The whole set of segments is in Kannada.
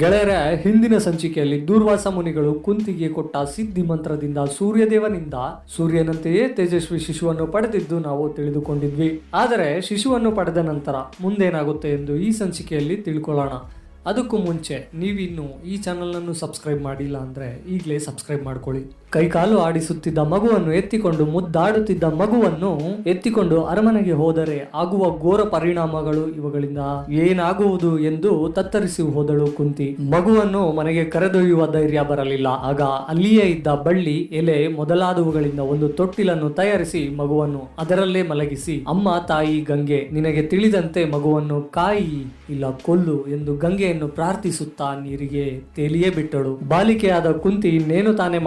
ಗೆಳೆಯರ ಹಿಂದಿನ ಸಂಚಿಕೆಯಲ್ಲಿ ದೂರ್ವಾಸ ಮುನಿಗಳು ಕುಂತಿಗೆ ಕೊಟ್ಟ ಸಿದ್ಧಿ ಮಂತ್ರದಿಂದ ಸೂರ್ಯದೇವನಿಂದ ಸೂರ್ಯನಂತೆಯೇ ತೇಜಸ್ವಿ ಶಿಶುವನ್ನು ಪಡೆದಿದ್ದು ನಾವು ತಿಳಿದುಕೊಂಡಿದ್ವಿ. ಆದರೆ ಶಿಶುವನ್ನು ಪಡೆದ ನಂತರ ಮುಂದೇನಾಗುತ್ತೆ ಎಂದು ಈ ಸಂಚಿಕೆಯಲ್ಲಿ ತಿಳ್ಕೊಳ್ಳೋಣ. ಅದಕ್ಕೂ ಮುಂಚೆ ನೀವಿನ್ನು ಈ ಚಾನಲನ್ನು ಸಬ್ಸ್ಕ್ರೈಬ್ ಮಾಡಿಲ್ಲ ಅಂದರೆ ಈಗಲೇ ಸಬ್ಸ್ಕ್ರೈಬ್ ಮಾಡ್ಕೊಳ್ಳಿ. ಕೈಕಾಲು ಆಡಿಸುತ್ತಿದ್ದ ಮಗುವನ್ನು ಎತ್ತಿಕೊಂಡು ಮುದ್ದಾಡುತ್ತಿದ್ದ ಮಗುವನ್ನು ಎತ್ತಿಕೊಂಡು ಅರಮನೆಗೆ ಹೋದರೆ ಆಗುವ ಘೋರ ಪರಿಣಾಮಗಳು ಇವುಗಳಿಂದ ಏನಾಗುವುದು ಎಂದು ತತ್ತರಿಸಿ ಹೋದಳು ಕುಂತಿ. ಮಗುವನ್ನು ಮನೆಗೆ ಕರೆದೊಯ್ಯುವ ಧೈರ್ಯ ಬರಲಿಲ್ಲ. ಆಗ ಅಲ್ಲಿಯೇ ಇದ್ದ ಬಳ್ಳಿ, ಎಲೆ ಮೊದಲಾದವುಗಳಿಂದ ಒಂದು ತೊಟ್ಟಿಲನ್ನು ತಯಾರಿಸಿ ಮಗುವನ್ನು ಅದರಲ್ಲೇ ಮಲಗಿಸಿ, ಅಮ್ಮ, ತಾಯಿ, ಗಂಗೆ, ನಿನಗೆ ತಿಳಿದಂತೆ ಮಗುವನ್ನು ಕಾಯಿ, ಇಲ್ಲ ಕೊಲ್ಲು ಎಂದು ಗಂಗೆಯನ್ನು ಪ್ರಾರ್ಥಿಸುತ್ತಾ ನೀರಿಗೆ ತೇಲಿಯೇ ಬಿಟ್ಟಳು. ಬಾಲಿಕೆಯಾದ ಕುಂತಿ ಇನ್ನೇನು ತಾನೇ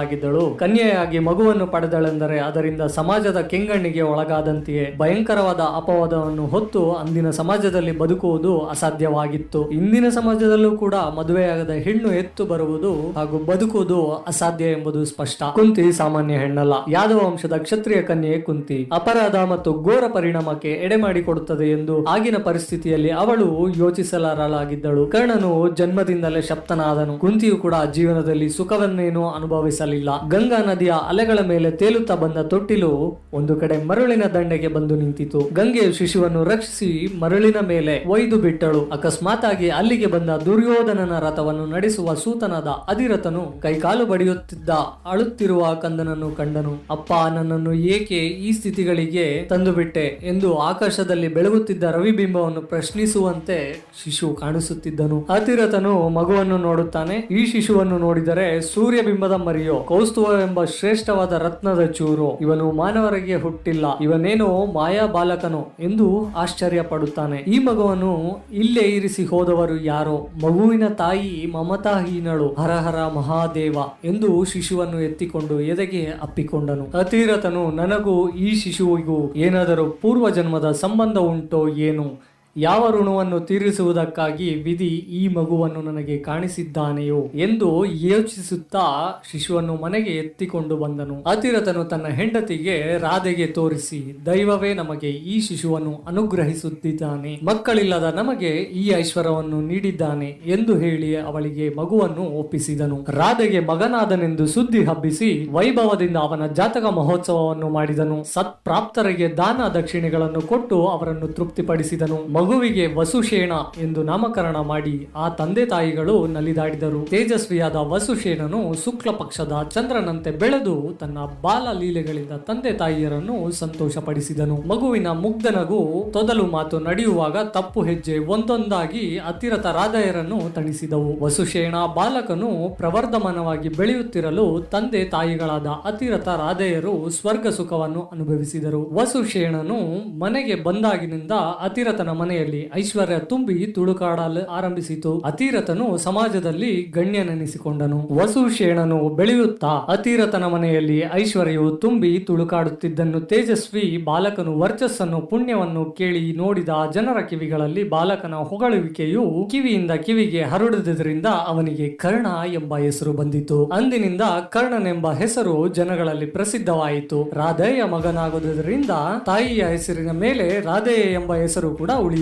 ಮಾಡಬಲ್ಲವಳಾಗಿದ್ದಳು ಕನ್ಯೆಯಾಗಿ ಮಗುವನ್ನು ಪಡೆದಳೆಂದರೆ ಅದರಿಂದ ಸಮಾಜದ ಕೆಂಗಣ್ಣಿಗೆ ಒಳಗಾದಂತೆಯೇ ಭಯಂಕರವಾದ ಅಪವಾದವನ್ನು ಹೊತ್ತು ಅಂದಿನ ಸಮಾಜದಲ್ಲಿ ಬದುಕುವುದು ಅಸಾಧ್ಯವಾಗಿತ್ತು. ಇಂದಿನ ಸಮಾಜದಲ್ಲೂ ಕೂಡ ಮದುವೆಯಾಗದ ಹೆಣ್ಣು ಎತ್ತು ಬರುವುದು ಹಾಗೂ ಬದುಕುವುದು ಅಸಾಧ್ಯ ಎಂಬುದು ಸ್ಪಷ್ಟ. ಕುಂತಿ ಸಾಮಾನ್ಯ ಹೆಣ್ಣಲ್ಲ. ಯಾದವ ವಂಶದ ಕ್ಷತ್ರಿಯ ಕನ್ಯೆ ಕುಂತಿ. ಅಪರಾಧ ಮತ್ತು ಘೋರ ಪರಿಣಾಮಕ್ಕೆ ಎಡೆ ಮಾಡಿಕೊಡುತ್ತದೆ ಎಂದು ಆಗಿನ ಪರಿಸ್ಥಿತಿಯಲ್ಲಿ ಅವಳು ಯೋಚಿಸಲಾರಳಾಗಿದ್ದಳು ಕರ್ಣನು ಜನ್ಮದಿಂದಲೇ ಶಪ್ತನಾದನು. ಕುಂತಿಯು ಕೂಡ ಜೀವನದಲ್ಲಿ ಸುಖವನ್ನೇನು ಅನುಭವಿಸಲಿಲ್ಲ ಗಂಗಾ ನದಿಯ ಅಲೆಗಳ ಮೇಲೆ ತೇಲುತ್ತಾ ಬಂದ ತೊಟ್ಟಿಲು ಒಂದು ಕಡೆ ಮರಳಿನ ದಂಡೆಗೆ ಬಂದು ನಿಂತಿತು ಗಂಗೆಯು ಶಿಶುವನ್ನು ರಕ್ಷಿಸಿ ಮರಳಿನ ಮೇಲೆ ಒಯ್ದು ಬಿಟ್ಟಳು. ಅಕಸ್ಮಾತ್ ಆಗಿ ಅಲ್ಲಿಗೆ ಬಂದ ದುರ್ಯೋಧನನ ರಥವನ್ನು ನಡೆಸುವ ಸೂತನಾದ ಅಧಿರಥನು ಕೈಕಾಲು ಬಡಿಯುತ್ತಿದ್ದ ಅಳುತ್ತಿರುವ ಕಂದನನ್ನು ಕಂಡನು. ಅಪ್ಪ, ನನ್ನನ್ನು ಏಕೆ ಈ ಸ್ಥಿತಿಗಳಿಗೆ ತಂದು ಬಿಟ್ಟೆ ಎಂದು ಆಕಾಶದಲ್ಲಿ ಬೆಳಗುತ್ತಿದ್ದ ರವಿಬಿಂಬವನ್ನು ಪ್ರಶ್ನಿಸುವಂತೆ ಶಿಶು ಕಾಣಿಸುತ್ತಿದ್ದನು. ಅತಿರಥನು ಮಗುವನ್ನು ನೋಡುತ್ತಾನೆ. ಈ ಶಿಶುವನ್ನು ನೋಡಿದರೆ ಸೂರ್ಯಬಿಂಬದ ಮರಿಯೋ ಕೌಸ್ತುವವೆಂಬ ಶ್ರೇಷ್ಠವಾದ ರತ್ನದ ಚೂರು. ಇವನು ಮಾನವರಿಗೆ ಹುಟ್ಟಿಲ್ಲ. ಇವನೇನೋ ಮಾಯಾ ಬಾಲಕನು ಎಂದು ಆಶ್ಚರ್ಯ ಪಡುತ್ತಾನೆ. ಈ ಮಗುವನ್ನು ಇಲ್ಲೇ ಇರಿಸಿ ಹೋದವರು ಯಾರೋ? ಮಗುವಿನ ತಾಯಿ ಮಮತಾಹೀನಳು. ಹರಹರ ಮಹಾದೇವ ಎಂದು ಶಿಶುವನ್ನು ಎತ್ತಿಕೊಂಡು ಎದೆಗೆ ಅಪ್ಪಿಕೊಂಡನು. ಅತಿರಥನು, ನನಗೂ ಈ ಶಿಶುವಿಗೂ ಏನಾದರೂ ಪೂರ್ವ ಜನ್ಮದ ಸಂಬಂಧ ಉಂಟೋ ಏನು? ಯಾವ ಋಣವನ್ನು ತೀರಿಸುವುದಕ್ಕಾಗಿ ವಿಧಿ ಈ ಮಗುವನ್ನು ನನಗೆ ಕಾಣಿಸಿದ್ದಾನೆಯೋ ಎಂದು ಯೋಚಿಸುತ್ತಾ ಶಿಶುವನ್ನು ಮನೆಗೆ ಎತ್ತಿಕೊಂಡು ಬಂದನು. ಅತಿರಥನು ತನ್ನ ಹೆಂಡತಿಗೆ ರಾಧೆಗೆ ತೋರಿಸಿ, ದೈವವೇ, ನಮಗೆ ಈ ಶಿಶುವನ್ನು ಅನುಗ್ರಹಿಸುತ್ತಿದ್ದಾನೆ. ಮಕ್ಕಳಿಲ್ಲದ ನಮಗೆ ಈ ಐಶ್ವರ್ಯವನ್ನು ನೀಡಿದ್ದಾನೆ ಎಂದು ಹೇಳಿ ಅವಳಿಗೆ ಮಗುವನ್ನು ಒಪ್ಪಿಸಿದನು. ರಾಧೆಗೆ ಮಗನಾದನೆಂದು ಸುದ್ದಿ ಹಬ್ಬಿಸಿ ವೈಭವದಿಂದ ಅವನ ಜಾತಕ ಮಹೋತ್ಸವವನ್ನು ಮಾಡಿದನು. ಸತ್ಪ್ರಾಪ್ತರಿಗೆ ದಾನ ದಕ್ಷಿಣೆಗಳನ್ನು ಕೊಟ್ಟು ಅವರನ್ನು ತೃಪ್ತಿಪಡಿಸಿದನು. ಮಗುವಿಗೆ ವಸುಶೇಣ ಎಂದು ನಾಮಕರಣ ಮಾಡಿ ಆ ತಂದೆ ತಾಯಿಗಳು ನಲಿದಾಡಿದರು. ತೇಜಸ್ವಿಯಾದ ವಸುಶೇಣನು ಶುಕ್ಲ ಪಕ್ಷದ ಚಂದ್ರನಂತೆ ಬೆಳೆದು ತನ್ನ ಬಾಲ ಲೀಲೆಗಳಿಂದ ತಂದೆ ತಾಯಿಯರನ್ನು ಸಂತೋಷಪಡಿಸಿದನು. ಮಗುವಿನ ಮುಗ್ಧನಗು ತೊದಲು ಮಾತು ನಡೆಯುವಾಗ ತಪ್ಪು ಹೆಜ್ಜೆ ಒಂದೊಂದಾಗಿ ಅತಿರತ ರಾಧೆಯರನ್ನು ತಣಿಸಿದವು. ವಸುಶೇಣ ಬಾಲಕನು ಪ್ರವರ್ಧಮಾನವಾಗಿ ಬೆಳೆಯುತ್ತಿರಲು ತಂದೆ ತಾಯಿಗಳಾದ ಅತಿರಥ ರಾಧೆಯರು ಸ್ವರ್ಗ ಸುಖವನ್ನು ಅನುಭವಿಸಿದರು. ವಸುಶೇಣನು ಮನೆಗೆ ಬಂದಾಗಿನಿಂದ ಅತಿರಥನ ಮನೆಯಲ್ಲಿ ಐಶ್ವರ್ಯ ತುಂಬಿ ತುಳುಕಾಡಲು ಆರಂಭಿಸಿತು. ಅತಿರಥನು ಸಮಾಜದಲ್ಲಿ ಗಣ್ಯನೆನಿಸಿಕೊಂಡನು. ವಸುಶೇಣನು ಬೆಳೆಯುತ್ತಾ ಅತಿರಥನ ಮನೆಯಲ್ಲಿ ಐಶ್ವರ್ಯವು ತುಂಬಿ ತುಳುಕಾಡುತ್ತಿದ್ದನ್ನು ತೇಜಸ್ವಿ ಬಾಲಕನು ವರ್ಚಸ್ಸನ್ನು ಪುಣ್ಯವನ್ನು ಕೇಳಿ ನೋಡಿದ ಜನರ ಕಿವಿಗಳಲ್ಲಿ ಬಾಲಕನ ಹೊಗಳುವಿಕೆಯು ಕಿವಿಯಿಂದ ಕಿವಿಗೆ ಹರಡುವುದರಿಂದ ಅವನಿಗೆ ಕರ್ಣ ಎಂಬ ಹೆಸರು ಬಂದಿತು. ಅಂದಿನಿಂದ ಕರ್ಣನೆಂಬ ಹೆಸರು ಜನಗಳಲ್ಲಿ ಪ್ರಸಿದ್ಧವಾಯಿತು. ರಾಧೆಯ ಮಗನಾಗುವುದರಿಂದ ತಾಯಿಯ ಹೆಸರಿನ ಮೇಲೆ ರಾಧೆಯ ಎಂಬ ಹೆಸರು ಕೂಡ ಉಳಿಯಿತು.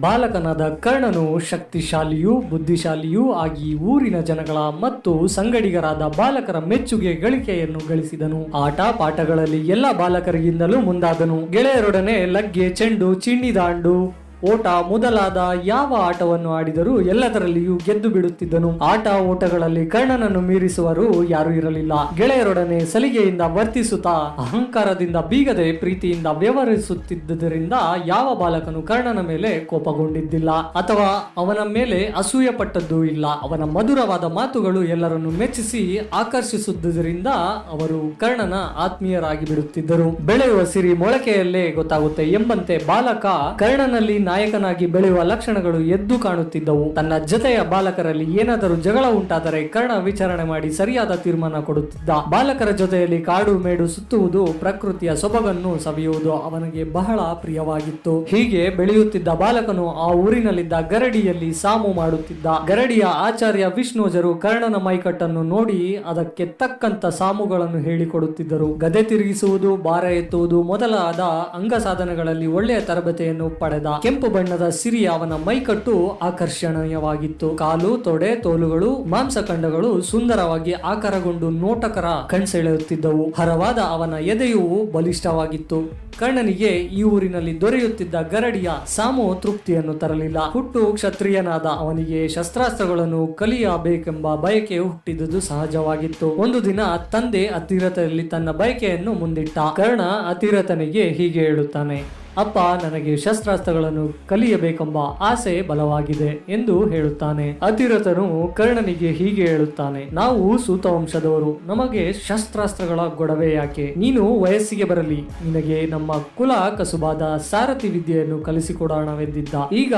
ಬಾಲಕನಾದ ಕರ್ಣನು ಶಕ್ತಿಶಾಲಿಯೂ ಬುದ್ಧಿಶಾಲಿಯೂ ಆಗಿ ಊರಿನ ಜನಗಳ ಮತ್ತು ಸಂಗಡಿಗರಾದ ಬಾಲಕರ ಮೆಚ್ಚುಗೆ ಗಳಿಕೆಯನ್ನು ಗಳಿಸಿದನು. ಆಟ ಪಾಠಗಳಲ್ಲಿ ಎಲ್ಲ ಬಾಲಕರಿಗಿಂತಲೂ ಮುಂದಾದನು. ಗೆಳೆಯರೊಡನೆ ಲಗ್ಗೆ ಚೆಂಡು ಚಿಣ್ಣಿದಾಂಡು ಓಟ ಮೊದಲಾದ ಯಾವ ಆಟವನ್ನು ಆಡಿದರೂ ಎಲ್ಲದರಲ್ಲಿಯೂ ಗೆದ್ದು ಬಿಡುತ್ತಿದ್ದನು. ಆಟ ಓಟಗಳಲ್ಲಿ ಕರ್ಣನನ್ನು ಮೀರಿಸುವರು ಯಾರು ಇರಲಿಲ್ಲ. ಗೆಳೆಯರೊಡನೆ ಸಲಿಗೆಯಿಂದ ವರ್ತಿಸುತ್ತಾ ಅಹಂಕಾರದಿಂದ ಬೀಗದೆ ಪ್ರೀತಿಯಿಂದ ವ್ಯವಹರಿಸುತ್ತಿದ್ದರಿಂದ ಯಾವ ಬಾಲಕನು ಕರ್ಣನ ಮೇಲೆ ಕೋಪಗೊಂಡಿದ್ದಿಲ್ಲ. ಅಥವಾ ಅವನ ಮೇಲೆ ಅಸೂಯೆ ಪಟ್ಟದ್ದೂ ಇಲ್ಲ. ಅವನ ಮಧುರವಾದ ಮಾತುಗಳು ಎಲ್ಲರನ್ನು ಮೆಚ್ಚಿಸಿ ಆಕರ್ಷಿಸುವುದರಿಂದ ಅವರು ಕರ್ಣನ ಆತ್ಮೀಯರಾಗಿ ಬಿಡುತ್ತಿದ್ದರು. ಬೆಳೆಯುವ ಸಿರಿ ಮೊಳಕೆಯಲ್ಲೇ ಗೊತ್ತಾಗುತ್ತೆ ಎಂಬಂತೆ ಬಾಲಕ ಕರ್ಣನಲ್ಲಿ ನಾಯಕನಾಗಿ ಬೆಳೆಯುವ ಲಕ್ಷಣಗಳು ಎದ್ದು ಕಾಣುತ್ತಿದ್ದವು. ತನ್ನ ಜೊತೆಯ ಬಾಲಕರಲ್ಲಿ ಏನಾದರೂ ಜಗಳ ಉಂಟಾದರೆ ಕರ್ಣ ವಿಚಾರಣೆ ಮಾಡಿ ಸರಿಯಾದ ತೀರ್ಮಾನ ಕೊಡುತ್ತಿದ್ದ. ಬಾಲಕರ ಜೊತೆಯಲ್ಲಿ ಕಾಡು ಮೇಡು ಸುತ್ತುವುದು ಪ್ರಕೃತಿಯ ಸೊಬಗನ್ನು ಸವಿಯುವುದು ಅವನಿಗೆ ಬಹಳ ಪ್ರಿಯವಾಗಿತ್ತು. ಹೀಗೆ ಬೆಳೆಯುತ್ತಿದ್ದ ಬಾಲಕನು ಆ ಊರಿನಲ್ಲಿದ್ದ ಗರಡಿಯಲ್ಲಿ ಸಾಮು ಮಾಡುತ್ತಿದ್ದ. ಗರಡಿಯ ಆಚಾರ್ಯ ವಿಷ್ಣುಜರು ಕರ್ಣನ ಮೈಕಟ್ಟನ್ನು ನೋಡಿ ಅದಕ್ಕೆ ತಕ್ಕಂತ ಸಾಮುಗಳನ್ನು ಹೇಳಿಕೊಡುತ್ತಿದ್ದರು. ಗದೆ ತಿರುಗಿಸುವುದು ಭಾರ ಎತ್ತುವುದು ಮೊದಲಾದ ಅಂಗ ಸಾಧನಗಳಲ್ಲಿ ಒಳ್ಳೆಯ ತರಬೇತಿಯನ್ನು ಪಡೆದ. ಕೆಂಪು ಕೆಂಪು ಬಣ್ಣದ ಸಿರಿ ಅವನ ಮೈಕಟ್ಟು ಆಕರ್ಷಣೀಯವಾಗಿತ್ತು. ಕಾಲು, ತೊಡೆ, ತೋಲುಗಳು ಮಾಂಸಖಂಡಗಳು ಸುಂದರವಾಗಿ ಆಕಾರಗೊಂಡು ನೋಟಕರ ಕಣ್ಸೆಳೆಯುತ್ತಿದ್ದವು. ಹರವಾದ ಅವನ ಎದೆಯು ಬಲಿಷ್ಠವಾಗಿತ್ತು. ಕರ್ಣನಿಗೆ ಈ ಊರಿನಲ್ಲಿ ದೊರೆಯುತ್ತಿದ್ದ ಗರಡಿಯ ಸಾಮು ತೃಪ್ತಿಯನ್ನು ತರಲಿಲ್ಲ. ಹುಟ್ಟು ಕ್ಷತ್ರಿಯನಾದ ಅವನಿಗೆ ಶಸ್ತ್ರಾಸ್ತ್ರಗಳನ್ನು ಕಲಿಯಬೇಕೆಂಬ ಬಯಕೆ ಹುಟ್ಟಿದ್ದುದು ಸಹಜವಾಗಿತ್ತು. ಒಂದು ದಿನ ತಂದೆ ಅತಿರಥದಲ್ಲಿ ತನ್ನ ಬಯಕೆಯನ್ನು ಮುಂದಿಟ್ಟ. ಕರ್ಣ ಅತಿರಥನಿಗೆ ಹೀಗೆ ಹೇಳುತ್ತಾನೆ ಅಪ್ಪ ನನಗೆ ಶಸ್ತ್ರಾಸ್ತ್ರಗಳನ್ನು ಕಲಿಯಬೇಕೆಂಬ ಆಸೆ ಬಲವಾಗಿದೆ ಎಂದು ಹೇಳುತ್ತಾನೆ. ಅತಿರಥನು ಕರ್ಣನಿಗೆ ಹೀಗೆ ಹೇಳುತ್ತಾನೆ, ನಾವು ಸೂತ ವಂಶದವರು ನಮಗೆ ಶಸ್ತ್ರಾಸ್ತ್ರಗಳ ಗೊಡವೆ ಯಾಕೆ? ನೀನು ವಯಸ್ಸಿಗೆ ಬರಲಿ. ನಿನಗೆ ನಮ್ಮ ಕುಲ ಕಸುಬಾದ ಸಾರಥಿ ವಿದ್ಯೆಯನ್ನು ಕಲಿಸಿಕೊಡೋಣವೆಂದಿದ್ದ. ಈಗ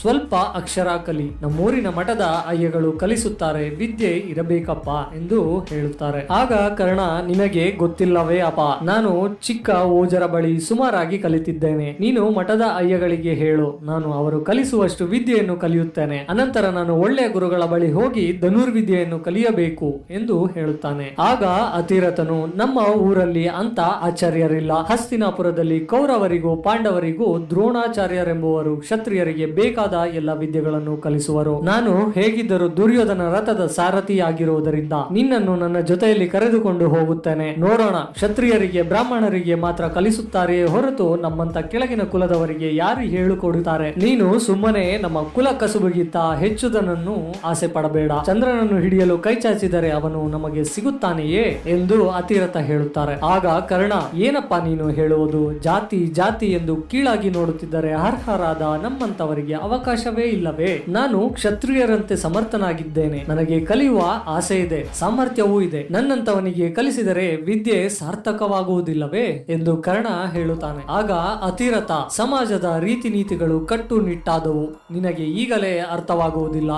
ಸ್ವಲ್ಪ ಅಕ್ಷರ ಕಲಿ. ನಮ್ಮೂರಿನ ಮಠದ ಅಯ್ಯಗಳು ಕಲಿಸುತ್ತಾರೆ, ವಿದ್ಯೆ ಇರಬೇಕಪ್ಪ ಎಂದು ಹೇಳುತ್ತಾರೆ. ಆಗ ಕರ್ಣ, ನಿನಗೆ ಗೊತ್ತಿಲ್ಲವೇ ಅಪ್ಪ, ನಾನು ಚಿಕ್ಕ ಓಜರ ಬಳಿ ಸುಮಾರಾಗಿ ಕಲಿತಿದ್ದೇನೆ. ನೀನು ಮಠದ ಅಯ್ಯಗಳಿಗೆ ಹೇಳು, ನಾನು ಅವರು ಕಲಿಸುವಷ್ಟು ವಿದ್ಯೆಯನ್ನು ಕಲಿಯುತ್ತೇನೆ. ಅನಂತರ ನಾನು ಒಳ್ಳೆಯ ಗುರುಗಳ ಬಳಿ ಹೋಗಿ ಧನುರ್ವಿದ್ಯೆಯನ್ನು ಕಲಿಯಬೇಕು ಎಂದು ಹೇಳುತ್ತಾನೆ. ಆಗ ಅತಿರಥನು, ನಮ್ಮ ಊರಲ್ಲಿ ಅಂತ ಆಚಾರ್ಯರಿಲ್ಲ. ಹಸ್ತಿನಾಪುರದಲ್ಲಿ ಕೌರವರಿಗೂ ಪಾಂಡವರಿಗೂ ದ್ರೋಣಾಚಾರ್ಯರೆಂಬುವರು ಕ್ಷತ್ರಿಯರಿಗೆ ಬೇಕಾದ ಎಲ್ಲ ವಿದ್ಯೆಗಳನ್ನು ಕಲಿಸುವರು. ನಾನು ಹೇಗಿದ್ದರೂ ದುರ್ಯೋಧನ ರಥದ ಸಾರಥಿಯಾಗಿರುವುದರಿಂದ ನಿನ್ನನ್ನು ನನ್ನ ಜೊತೆಯಲ್ಲಿ ಕರೆದುಕೊಂಡು ಹೋಗುತ್ತೇನೆ. ನೋಡೋಣ, ಕ್ಷತ್ರಿಯರಿಗೆ, ಬ್ರಾಹ್ಮಣರಿಗೆ ಮಾತ್ರ ಕಲಿಸುತ್ತಾರೆಯೇ ಹೊರತು ನಮ್ಮಂತ ಕೆಳಗಿನ ಕುಲದವರಿಗೆ ಯಾರು ಹೇಳಿಕೊಡುತ್ತಾರೆ? ನೀನು ಸುಮ್ಮನೆ ನಮ್ಮ ಕುಲ ಕಸುಬುಗಿತ್ತ ಹೆಚ್ಚುದನನ್ನು ಆಸೆ ಪಡಬೇಡ. ಚಂದ್ರನನ್ನು ಹಿಡಿಯಲು ಕೈ ಚಾಚಿದರೆ ಅವನು ನಮಗೆ ಸಿಗುತ್ತಾನೆಯೇ ಎಂದು ಅತಿರಥ ಹೇಳುತ್ತಾರೆ. ಆಗ ಕರ್ಣ, ಏನಪ್ಪಾ ನೀನು ಹೇಳುವುದು? ಜಾತಿ ಜಾತಿ ಎಂದು ಕೀಳಾಗಿ ನೋಡುತ್ತಿದ್ದರೆ ಅರ್ಹರಾದ ನಮ್ಮಂತವರಿಗೆ ಅವಕಾಶವೇ ಇಲ್ಲವೇ? ನಾನು ಕ್ಷತ್ರಿಯರಂತೆ ಸಮರ್ಥನಾಗಿದ್ದೇನೆ. ನನಗೆ ಕಲಿಯುವ ಆಸೆ ಇದೆ, ಸಾಮರ್ಥ್ಯವೂ ಇದೆ. ನನ್ನಂತವನಿಗೆ ಕಲಿಸಿದರೆ ವಿದ್ಯೆ ಸಾರ್ಥಕವಾಗುವುದಿಲ್ಲವೇ? ಎಂದು ಕರ್ಣ ಹೇಳುತ್ತಾನೆ. ಆಗ ಅತಿರಥ ಸಮಾಜದ ರೀತಿ ನೀತಿಗಳು ಕಟ್ಟುನಿಟ್ಟಾದವು. ನಿನಗೆ ಈಗಲೇ ಅರ್ಥವಾಗುವುದಿಲ್ಲ.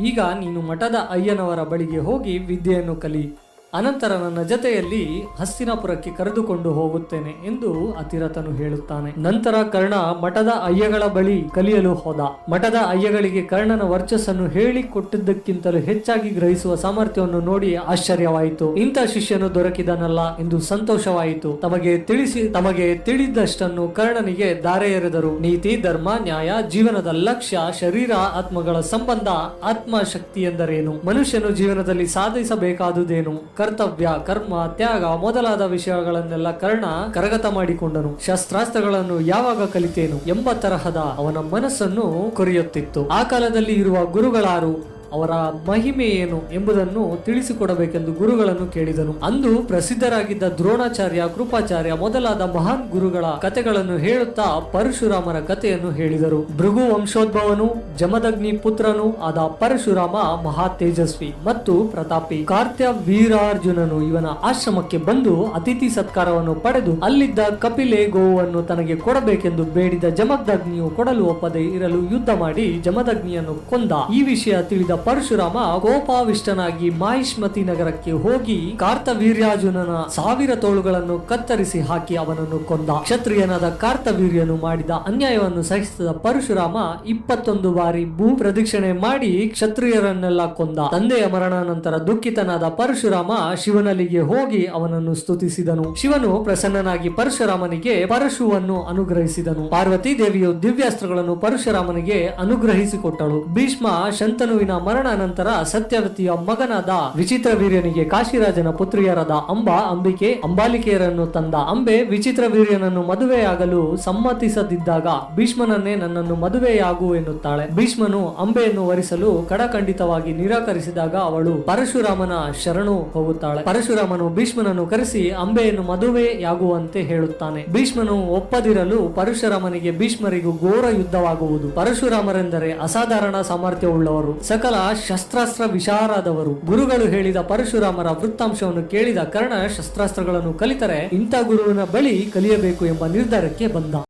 ಈಗ ನೀನು ಮಠದ ಅಯ್ಯನವರ ಬಳಿಗೆ ಹೋಗಿ ವಿದ್ಯೆಯನ್ನು ಕಲಿ. ಅನಂತರ ನನ್ನ ಜೊತೆಯಲ್ಲಿ ಹಸ್ತಿನಾಪುರಕ್ಕೆ ಕರೆದುಕೊಂಡು ಹೋಗುತ್ತೇನೆ ಎಂದು ಅತಿರಥನು ಹೇಳುತ್ತಾನೆ. ನಂತರ ಕರ್ಣ ಮಠದ ಅಯ್ಯಗಳ ಬಳಿ ಕಲಿಯಲು ಹೋದ. ಮಠದ ಅಯ್ಯಗಳಿಗೆ ಕರ್ಣನ ವರ್ಚಸ್ಸನ್ನು ಹೇಳಿಕೊಟ್ಟಿದ್ದಕ್ಕಿಂತಲೂ ಹೆಚ್ಚಾಗಿ ಗ್ರಹಿಸುವ ಸಾಮರ್ಥ್ಯವನ್ನು ನೋಡಿ ಆಶ್ಚರ್ಯವಾಯಿತು. ಇಂಥ ಶಿಷ್ಯನು ದೊರಕಿದನಲ್ಲ ಎಂದು ಸಂತೋಷವಾಯಿತು. ತಮಗೆ ತಿಳಿಸಿ, ತಮಗೆ ತಿಳಿದಷ್ಟನ್ನು ಕರ್ಣನಿಗೆ ದಾರೆ ಎರೆದರು ನೀತಿ, ಧರ್ಮ, ನ್ಯಾಯ, ಜೀವನದ ಲಕ್ಷ್ಯ, ಶರೀರ, ಆತ್ಮಗಳ ಸಂಬಂಧ ಆತ್ಮ ಶಕ್ತಿ ಎಂದರೇನು? ಮನುಷ್ಯನು ಜೀವನದಲ್ಲಿ ಸಾಧಿಸಬೇಕಾದುದೇನು? ಕರ್ತವ್ಯ, ಕರ್ಮ, ತ್ಯಾಗ ಮೊದಲಾದ ವಿಷಯಗಳನ್ನೆಲ್ಲ ಕರ್ಣ ಕರಗತ ಮಾಡಿಕೊಂಡನು. ಶಸ್ತ್ರಾಸ್ತ್ರಗಳನ್ನು ಯಾವಾಗ ಕಲಿತೇನು ಎಂಬ ತರಹದ ಅವನ ಮನಸ್ಸನ್ನು ಕೊರೆಯುತ್ತಿತ್ತು. ಆ ಕಾಲದಲ್ಲಿ ಇರುವ ಗುರುಗಳಾರು ಅವರ ಮಹಿಮೆ ಏನು ಎಂಬುದನ್ನು ತಿಳಿಸಿಕೊಡಬೇಕೆಂದು ಗುರುಗಳನ್ನು ಕೇಳಿದನು. ಅಂದು ಪ್ರಸಿದ್ಧರಾಗಿದ್ದ ದ್ರೋಣಾಚಾರ್ಯ, ಕೃಪಾಚಾರ್ಯ ಮೊದಲಾದ ಮಹಾನ್ ಗುರುಗಳ ಕಥೆಗಳನ್ನು ಹೇಳುತ್ತಾ ಪರಶುರಾಮರ ಕಥೆಯನ್ನು ಹೇಳಿದರು. ಭೃಗು ವಂಶೋದ್ಭವನು ಜಮದಗ್ನಿ ಪುತ್ರನು ಆದ ಪರಶುರಾಮ ಮಹಾ ತೇಜಸ್ವಿ ಮತ್ತು ಪ್ರತಾಪಿ. ಕಾರ್ತ್ಯ ವೀರಾರ್ಜುನನು ಇವನ ಆಶ್ರಮಕ್ಕೆ ಬಂದು ಅತಿಥಿ ಸತ್ಕಾರವನ್ನು ಪಡೆದು ಅಲ್ಲಿದ್ದ ಕಪಿಲೆ ಗೋವನ್ನು ತನಗೆ ಕೊಡಬೇಕೆಂದು ಬೇಡಿದ ಜಮದಗ್ನಿಯು ಕೊಡಲು ಒಪ್ಪದೆ ಇರಲು ಯುದ್ಧ ಮಾಡಿ ಜಮದಗ್ನಿಯನ್ನು ಕೊಂದ. ಈ ವಿಷಯ ತಿಳಿದ ಪರಶುರಾಮ ಕೋಪಾವಿಷ್ಟನಾಗಿ ಮಾಹಿಷ್ಮತಿ ನಗರಕ್ಕೆ ಹೋಗಿ ಕಾರ್ತವೀರ್ಯಾರ್ಜುನನ ಸಾವಿರ ತೋಳುಗಳನ್ನು ಕತ್ತರಿಸಿ ಹಾಕಿ ಅವನನ್ನು ಕೊಂದ. ಕ್ಷತ್ರಿಯನಾದ ಕಾರ್ತವೀರ್ಯನು ಮಾಡಿದ ಅನ್ಯಾಯವನ್ನು ಸಹಿಸಿದ ಪರಶುರಾಮ ಇಪ್ಪತ್ತೊಂದು ಬಾರಿ ಭೂ ಪ್ರದಕ್ಷಿಣೆ ಮಾಡಿ ಕ್ಷತ್ರಿಯರನ್ನೆಲ್ಲ ಕೊಂದ. ತಂದೆಯ ಮರಣ ನಂತರ ದುಃಖಿತನಾದ ಪರಶುರಾಮ ಶಿವನಲ್ಲಿಗೆ ಹೋಗಿ ಅವನನ್ನು ಸ್ತುತಿಸಿದನು. ಶಿವನು ಪ್ರಸನ್ನನಾಗಿ ಪರಶುರಾಮನಿಗೆ ಪರಶುವನ್ನು ಅನುಗ್ರಹಿಸಿದನು. ಪಾರ್ವತಿ ದೇವಿಯು ದಿವ್ಯಾಸ್ತ್ರಗಳನ್ನು ಪರಶುರಾಮನಿಗೆ ಅನುಗ್ರಹಿಸಿಕೊಟ್ಟಳು. ಭೀಷ್ಮ ಶಂತನುವಿನ ಮರಣ ನಂತರ ಸತ್ಯವತಿಯ ಮಗನಾದ ವಿಚಿತ್ರ ವೀರ್ಯನಿಗೆ ಕಾಶಿರಾಜನ ಪುತ್ರಿಯರಾದ ಅಂಬಾ ಅಂಬಿಕೆ ಅಂಬಾಲಿಕೆಯರನ್ನು ತಂದ ಅಂಬೆ ವಿಚಿತ್ರ ವೀರ್ಯನನ್ನು ಮದುವೆಯಾಗಲು ಸಮ್ಮತಿಸದಿದ್ದಾಗ ಭೀಷ್ಮನನ್ನೇ ನನ್ನನ್ನು ಮದುವೆಯಾಗು ಎನ್ನುತ್ತಾಳೆ. ಭೀಷ್ಮನು ಅಂಬೆಯನ್ನು ವರಿಸಲು ಕಡಖಂಡಿತವಾಗಿ ನಿರಾಕರಿಸಿದಾಗ ಅವಳು ಪರಶುರಾಮನ ಶರಣು ಹೋಗುತ್ತಾಳೆ. ಪರಶುರಾಮನು ಭೀಷ್ಮನನ್ನು ಕರೆಸಿ ಅಂಬೆಯನ್ನು ಮದುವೆಯಾಗುವಂತೆ ಹೇಳುತ್ತಾನೆ. ಭೀಷ್ಮನು ಒಪ್ಪದಿರಲು ಪರಶುರಾಮನಿಗೆ ಭೀಷ್ಮರಿಗೂ ಘೋರ ಯುದ್ಧವಾಗುವುದು. ಪರಶುರಾಮರೆಂದರೆ ಅಸಾಧಾರಣ ಸಾಮರ್ಥ್ಯವುಳ್ಳವರು. ಸಕಲ ಶಸ್ತ್ರಾಸ್ತ್ರ ವಿಶಾರದವರು. ಗುರುಗಳು ಹೇಳಿದ ಪರಶುರಾಮರ ವೃತ್ತಾಂಶವನ್ನು ಕೇಳಿದ ಕರ್ಣ ಶಸ್ತ್ರಾಸ್ತ್ರಗಳನ್ನು ಕಲಿತರೆ ಇಂಥ ಗುರುವಿನ ಬಳಿ ಕಲಿಯಬೇಕು ಎಂಬ ನಿರ್ಧಾರಕ್ಕೆ ಬಂದ.